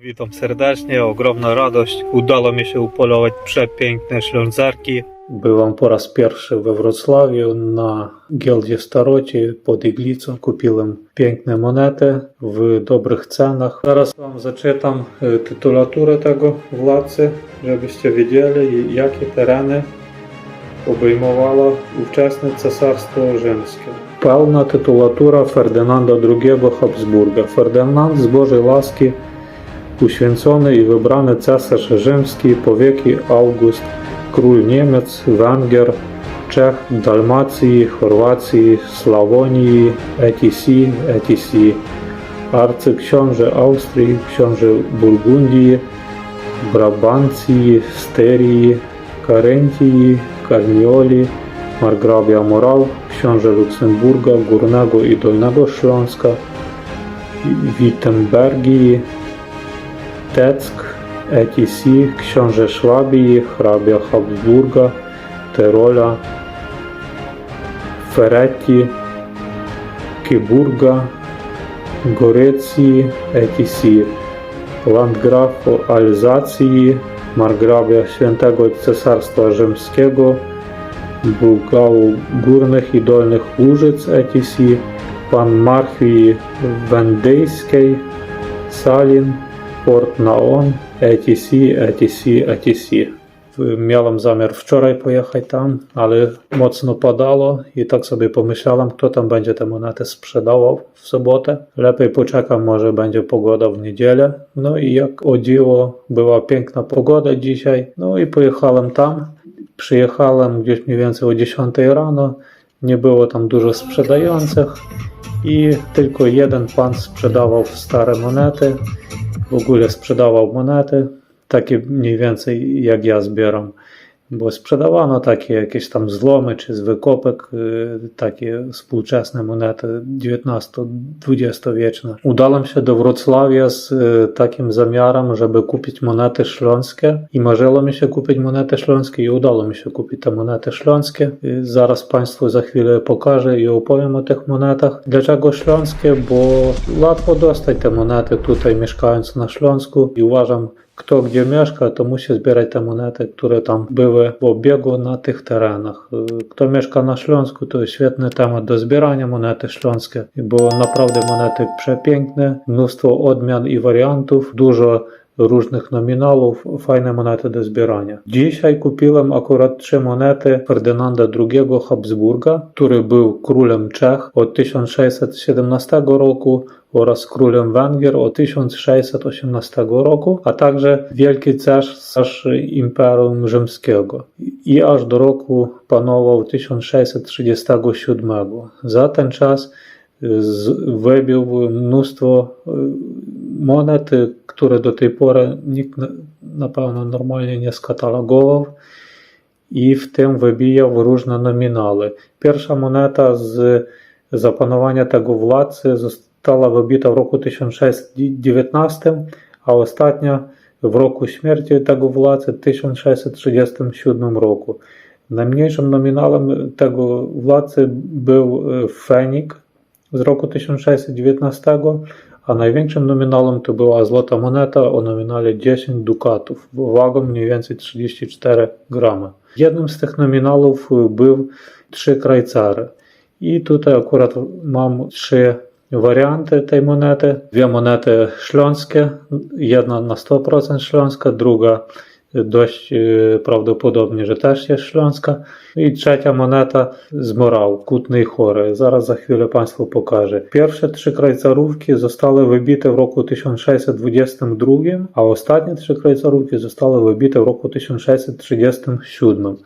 Witam serdecznie, ogromna radość. Udało mi się upolować przepiękne ślązarki. Byłem po raz pierwszy we Wrocławiu na giełdzie Staroci pod Iglicą. Kupiłem piękne monety w dobrych cenach. Teraz Wam zaczytam e, tytulaturę tego władcy, żebyście wiedzieli jakie tereny obejmowało ówczesne Cesarstwo Rzymskie. Pełna tytulatura Ferdynanda II Habsburga. Ferdynand z Bożej łaski uświęcony i wybrany cesarz rzymski, powieki August, król Niemiec, Węgier, Czech, Dalmacji, Chorwacji, Slawonii, etc., etc., arcyksiąże Austrii, książę Burgundii, Brabancji, Styrii, Karentii, Karnioli, margrabia Moral, książę Luksemburga, Górnego i Dolnego Śląska, Wittenbergii, Teck, etc., książę Szwabii, hrabia Habsburga, Tyrola, Feretti, Kiburga, Gorycji, etc., landgrafu Alzacji, margrabia Świętego Cesarstwa Rzymskiego, Bułgału Górnych i Dolnych Łużyc, etc., pan Marchwii Wędyjskiej, Salin, Port Naon, etc., etc., etc. Miałem zamiar wczoraj pojechać tam, ale mocno padało i tak sobie pomyślałem, kto tam będzie te monety sprzedawał w sobotę. Lepiej poczekam, może będzie pogoda w niedzielę. No i jak o dziwo, była piękna pogoda dzisiaj. No i pojechałem tam. Przyjechałem gdzieś mniej więcej o 10 rano. Nie było tam dużo sprzedających i tylko jeden pan sprzedawał stare monety. W ogóle sprzedawał monety, takie mniej więcej jak ja zbieram. Bo sprzedawano takie jakieś tam złomy czy z wykopek, y, takie współczesne monety XIX-XX wieczne. Udałem się do Wrocławia z y, takim zamiarem, żeby kupić monety śląskie i marzyło mi się kupić monety śląskie i udało mi się kupić te monety śląskie. Y, Zaraz Państwu za chwilę pokażę i opowiem o tych monetach. Dlaczego śląskie? Bo łatwo dostać te monety tutaj mieszkając na Śląsku i uważam, kto gdzie mieszka, to musi zbierać te monety, które tam były w obiegu na tych terenach. Y, Kto mieszka na Śląsku, to świetny temat do zbierania monety śląskie, bo naprawdę monety przepiękne, mnóstwo odmian i wariantów, dużo różnych nominałów, fajne monety do zbierania. Dzisiaj kupiłem akurat trzy monety Ferdynanda II Habsburga, który był królem Czech od 1617 roku oraz królem Węgier od 1618 roku, a także wielki cesarz Imperium Rzymskiego i aż do roku panował 1637. Za ten czas y, które do tej pory nikt na- na pewno normalnie nie skatalogował i w tym wybijał różne nominały. Pierwsza moneta z zapanowania tego władcy została wybita w roku 1619, a ostatnia w roku śmierci tego władcy 1637 roku. Najmniejszym nominałem tego władcy był e, Fenik z roku 1619, a największym nominałem to była złota moneta o nominale 10 dukatów, wagą mniej więcej 34 gramy. Jednym z tych nominałów e, był trzy krajcary. I tutaj akurat mam trzy warianty tej monety. Dwie monety śląskie, jedna na 100% śląska, druga e, prawdopodobnie, że też jest śląska. I trzecia moneta z Morał, Kutnej Chory. Zaraz za chwilę Państwu pokażę. Pierwsze trzy krajcarówki zostały wybite w roku 1622, a ostatnie trzy krajcarówki zostały wybite w roku 1637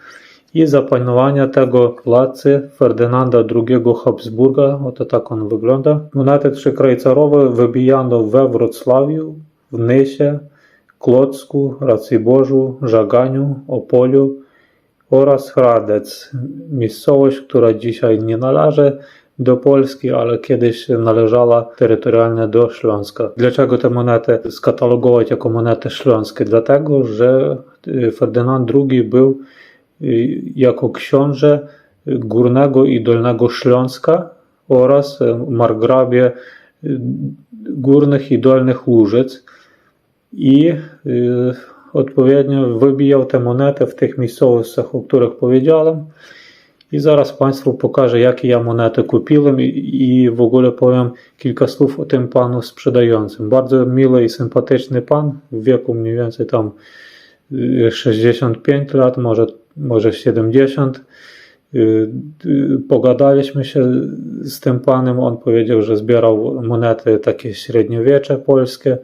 i za panowania tego władcy Ferdynanda II Habsburga, oto tak on wygląda. Monety trzykrajcarowe wybijano we Wrocławiu, w Nysie, Klocku, Raciborzu, Żaganiu, Opolu oraz Hradec, miejscowość, która dzisiaj nie należy do Polski, ale kiedyś należała terytorialnie do Śląska. Dlaczego te monety skatalogować jako monety śląskie? Dlatego, że y, Ferdynand II był y, jako książę Górnego i Dolnego Śląska oraz y, margrabie Górnych i Dolnych Łużyc. I y, odpowiednio wybijał te monety w tych miejscowościach, o których powiedziałem. I zaraz Państwu pokażę, jakie ja monety kupiłem i, w ogóle powiem kilka słów o tym panu sprzedającym. Bardzo miły i sympatyczny pan, w wieku mniej więcej tam y, 65 lat, może, może 70. Y, y, Pogadaliśmy się z tym panem, on powiedział, że zbierał monety takie średniowiecze polskie,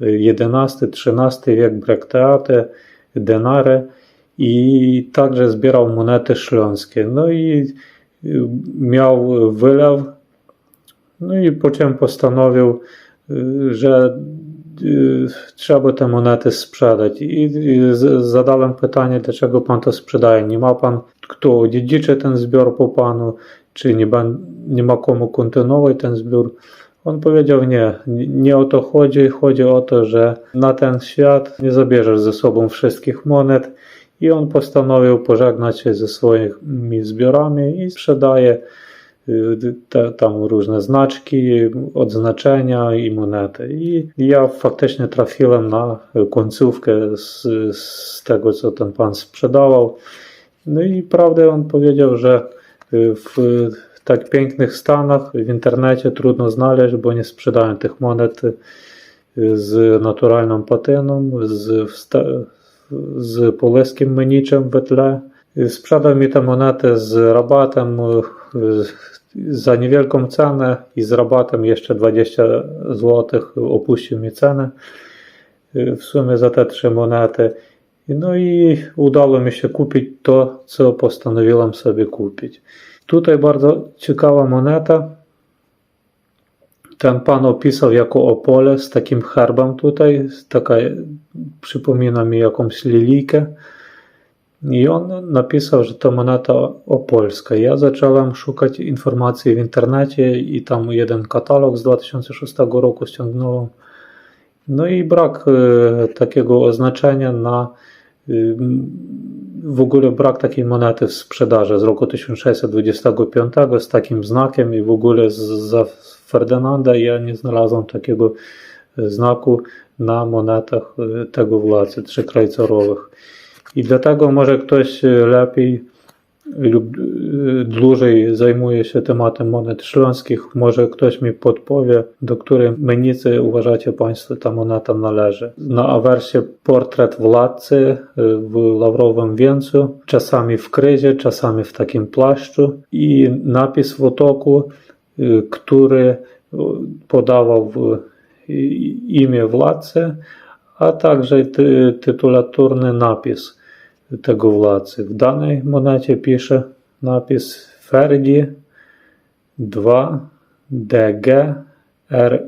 XI-XIII wiek brekteaty, denary i także zbierał monety śląskie. No i y, miał wylew, no i potem postanowił, y, że y, trzeba te monety sprzedać. I zadałem pytanie, dlaczego pan to sprzedaje? Nie ma pan kto odziedziczy ten zbiór po panu, czy nie ma komu kontynuować ten zbiór? On powiedział nie, nie o to chodzi, chodzi o to, że na ten świat nie zabierzesz ze sobą wszystkich monet i on postanowił pożegnać się ze swoimi zbiorami i sprzedaje y, te, tam różne znaczki, odznaczenia i monety. I ja faktycznie trafiłem na końcówkę z, z tego, co ten pan sprzedawał. No i prawdę on powiedział, że y, w tak pięknych stanach w internecie trudno znaleźć, bo nie sprzedają tych monet y, z naturalną patyną, z, z polskim mniczem w tle. Sprzedał mi te monety z rabatem y, za niewielką cenę i z rabatem jeszcze 20 zł opuścił mi cenę y, w sumie za te trzy monety. No i udało mi się kupić to, co postanowiłem sobie kupić. Tutaj bardzo ciekawa moneta. Ten pan opisał jako opole z takim herbem tutaj, taka przypomina mi jakąś lilijkę. I on napisał, że to moneta opolska. Ja zacząłem szukać informacji w internecie i tam jeden katalog z 2006 roku ściągnąłem. No i brak e, takiego oznaczenia na w ogóle brak takiej monety w sprzedaży z roku 1625 z takim znakiem i w ogóle z, za Ferdynanda ja nie znalazłem takiego e, znaku na monetach e, tego władcy trzykrajcerowych. I dlatego może ktoś e, lepiej mi podpowie, do której menicy uważacie Państwo ta moneta należy. Na awersie portret władcy e, w lawrowym wieńcu, czasami w kryzie, czasami w takim płaszczu i napis w otoku, e, który e, podawał w i- imię władcy, a także ty, tytulaturny napis tego władcy. W danej monecie pisze napis Ferdi 2 DG R.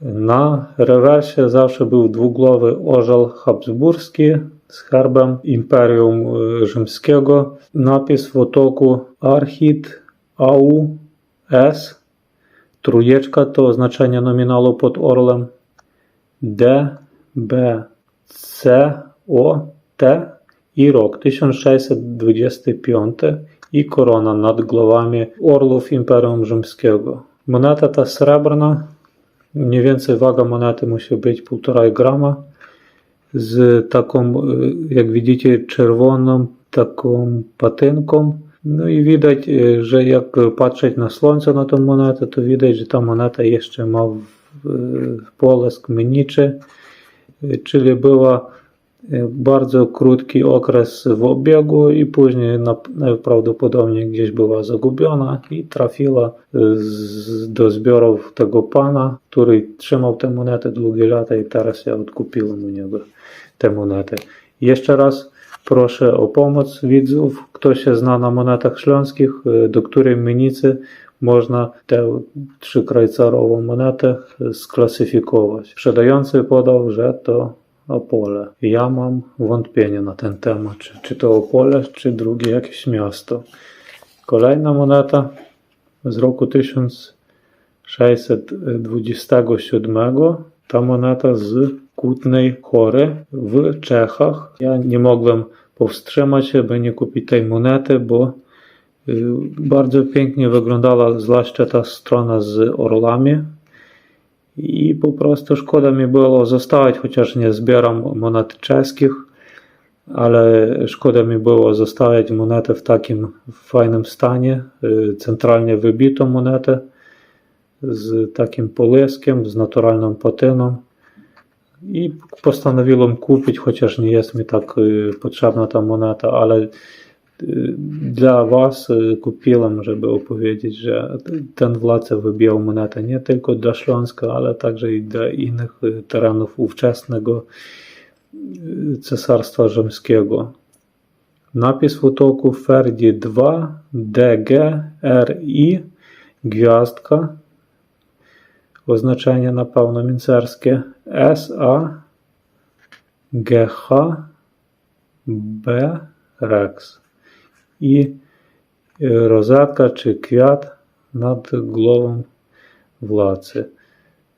На реверсі завжди був двогловий ожал Хабсбурзький з гербом Імперіум е, Римського. Напис в отоку Архіт Ау С. Труєчка то означення номіналу під орлем. D, B, C, O, T i rok 1625 i korona nad głowami orlów Imperium Rzymskiego. Moneta ta srebrna, mniej więcej waga monety musi być 1,5 grama, z taką, y, jak widzicie, czerwoną taką patynką. No i widać, y, że jak patrzeć na słońce na tą monetę, to widać, że ta moneta jeszcze ma w- polesk mniczy, czyli była y, bardzo krótki okres w obiegu i później najprawdopodobniej gdzieś była zagubiona i trafiła z, do zbiorów tego pana, który trzymał tę monetę długie lata i teraz ja odkupiłem u niego tę monetę. Jeszcze raz proszę o pomoc widzów, kto się zna na monetach śląskich, do której menicy można tę trzykrajcarową monetę sklasyfikować. Sprzedający podał, że to Opole. Ja mam wątpienie na ten temat, czy, czy to Opole, czy drugie jakieś miasto. Kolejna moneta z roku 1627. Ta moneta z Kutnej Chory w Czechach. Ja nie mogłem powstrzymać się, by nie kupić tej monety, bo Bardzo pięknie wyglądała zwłaszcza ta strona z orlami. I po prostu szkoda mi było zostawić, chociaż nie zbieram monet czeskich, ale szkoda mi było zostawiać monetę w takim fajnym stanie, y, centralnie wybitą monetę z takim poleskiem, z naturalną patyną. I postanowiłem kupić, chociaż nie jest mi tak y, potrzebna ta moneta, ale Was y, kupiłem, żeby opowiedzieć, że ten władca wybijał monetę nie tylko dla Śląska, ale także i dla innych y, terenów ówczesnego y, Cesarstwa Rzymskiego. Napis w otoku Ferdi 2 DG RI gwiazdka oznaczenie na pełnomicerskie SA GH B Rex і е, розетка чи квят над головом владці.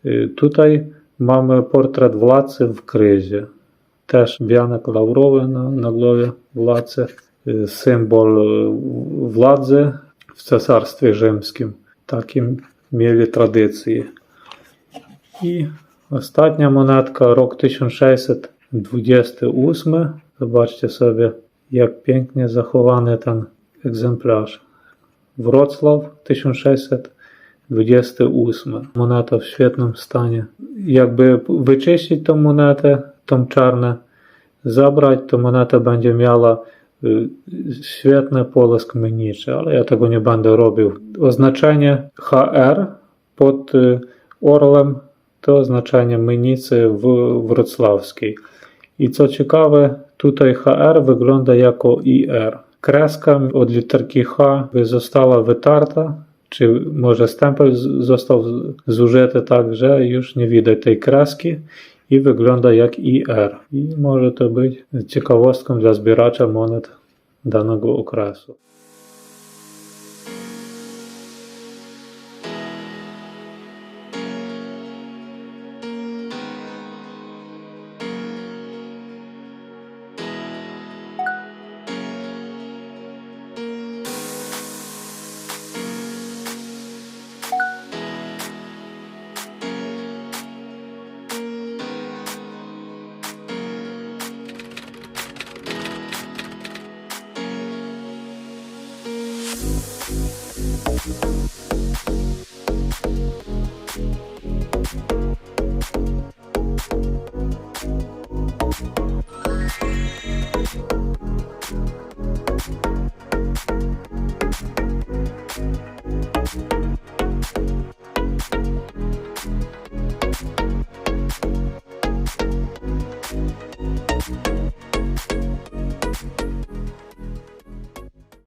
Е, Тут маємо портрет владці в кризі. Теж біанок лавровий на, на голові владці, е, символ владзи в цесарстві Римським. Так і мілі традиції. І остання монетка рок 1628. Побачте собі jak pięknie zachowany ten egzemplarz. Wrocław 1628. Moneta w świetnym stanie. Jakby wyczyścić tą monetę, tą czarną, zabrać, to moneta będzie miała świetny polesk meniczy, ale ja tego nie będę robił. Oznaczenie HR pod orlem to oznaczenie menicy w wrocławskiej. I co ciekawe, tutaj HR wygląda jako IR. Kreska od literki H została wytarta, czy może stempel został zużyty tak, że już nie widać tej kreski i wygląda jak IR. I może to być ciekawostką dla zbieracza monet danego okresu.